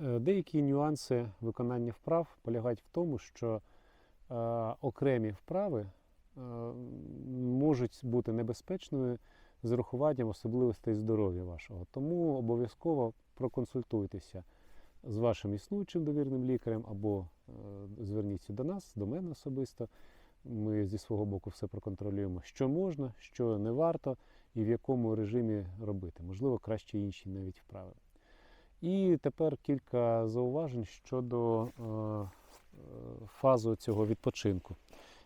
Е, Деякі нюанси виконання вправ полягають в тому, що е, окремі вправи е, можуть бути небезпечними з урахуванням особливостей здоров'я вашого. Тому обов'язково проконсультуйтеся з вашим існуючим довірним лікарем або зверніться до нас, до мене особисто. Ми зі свого боку все проконтролюємо, що можна, що не варто і в якому режимі робити. Можливо, краще інші навіть вправи. І тепер кілька зауважень щодо е, фази цього відпочинку,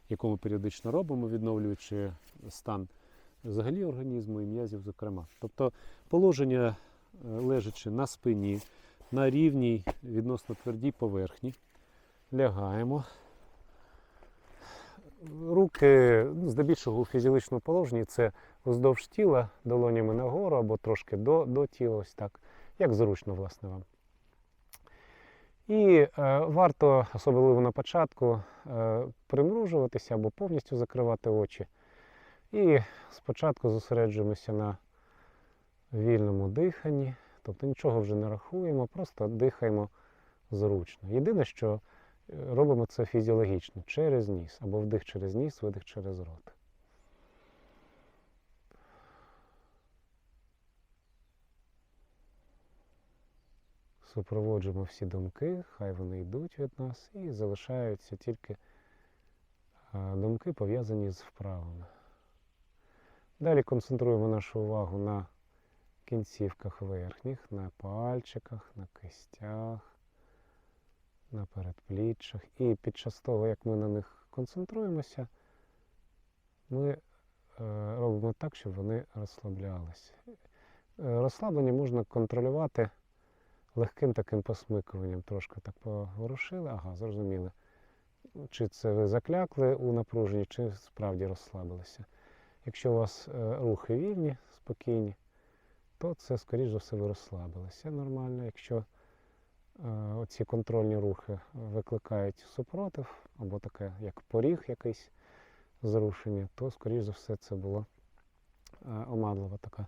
яку ми періодично робимо, відновлюючи стан взагалі організму і м'язів, зокрема. Тобто положення е, лежачи на спині, на рівній відносно твердій поверхні, лягаємо. Руки ну, здебільшого у фізіологічному положенні це вздовж тіла, долонями нагору або трошки до, до тіла, ось так, як зручно, власне, вам. І е, варто, особливо на початку, е, примружуватися або повністю закривати очі. І спочатку зосереджуємося на вільному диханні, тобто нічого вже не рахуємо, просто дихаємо зручно. Єдине, що е, робимо це фізіологічно, через ніс, або вдих через ніс, видих через рот. Супроводжуємо всі думки, хай вони йдуть від нас, і залишаються тільки думки, пов'язані з вправами. Далі концентруємо нашу увагу на кінцівках верхніх, на пальчиках, на кистях, на передпліччях. І під час того, як ми на них концентруємося, ми е, робимо так, щоб вони розслаблялися. Е, Розслаблення можна контролювати легким таким посмикуванням. Трошки так поворушили, ага, зрозуміли. Чи це ви заклякли у напруженні, чи справді розслабилися. Якщо у вас е, рухи вільні, спокійні, то це, скоріш за все, ви розслабилися нормально. Якщо е, оці контрольні рухи викликають супротив, або таке, як поріг якийсь зрушення, то, скоріш за все, це була е, омадлива така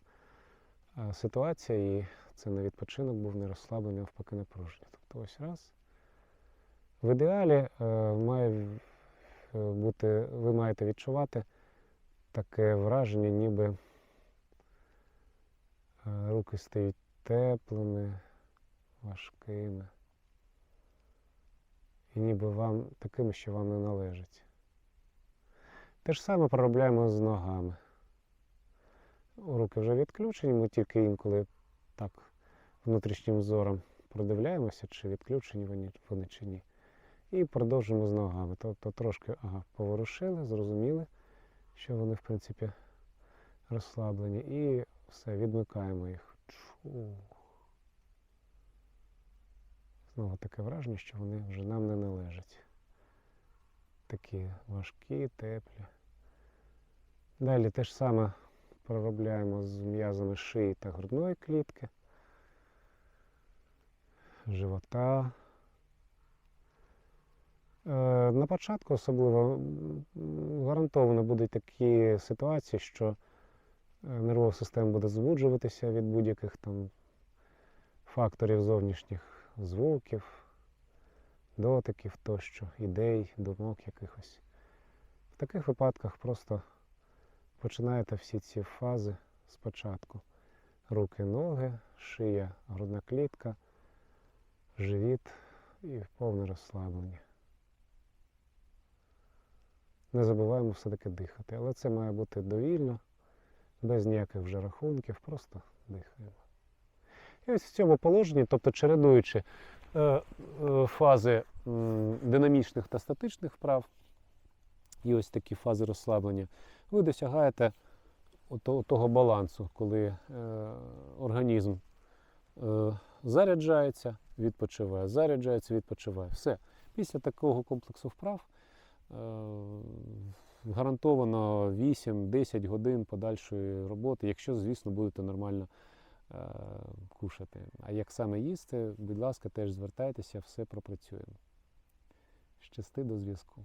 ситуація, і це не відпочинок був не розслаблений, навпаки напруження. Тобто ось раз. В ідеалі е, має е, бути, ви маєте відчувати таке враження, ніби е, руки стають теплими, важкими. І ніби вам такими, що вам не належить. Те ж саме проробляємо з ногами. Руки вже відключені, ми тільки інколи так внутрішнім зором продивляємося, чи відключені вони, вони чи ні. І продовжуємо з ногами. Тобто трошки ага, поворушили, зрозуміли, що вони, в принципі, розслаблені. І все, відмикаємо їх. Чух. Знову таке враження, що вони вже нам не належать. Такі важкі, теплі. Далі те ж саме проробляємо з м'язами шиї та грудної клітки, живота. Е, На початку особливо гарантовано будуть такі ситуації, що е, нервова система буде збуджуватися від будь-яких там факторів зовнішніх звуків, дотиків тощо, ідей, думок якихось. В таких випадках просто починаєте всі ці фази спочатку. Руки, ноги, шия, грудна клітка, живіт і повне розслаблення. Не забуваємо все-таки дихати, але це має бути довільно, без ніяких вже рахунків, просто дихаємо. І ось в цьому положенні, тобто чередуючи е, е, фази динамічних та статичних вправ, і ось такі фази розслаблення, ви досягаєте того балансу, коли е, організм е, заряджається, відпочиває, заряджається, відпочиває. Все. Після такого комплексу вправ е, гарантовано 8-10 годин подальшої роботи, якщо, звісно, будете нормально кушати. А як саме їсти, будь ласка, теж звертайтеся, все пропрацюємо. Щасти до зв'язку.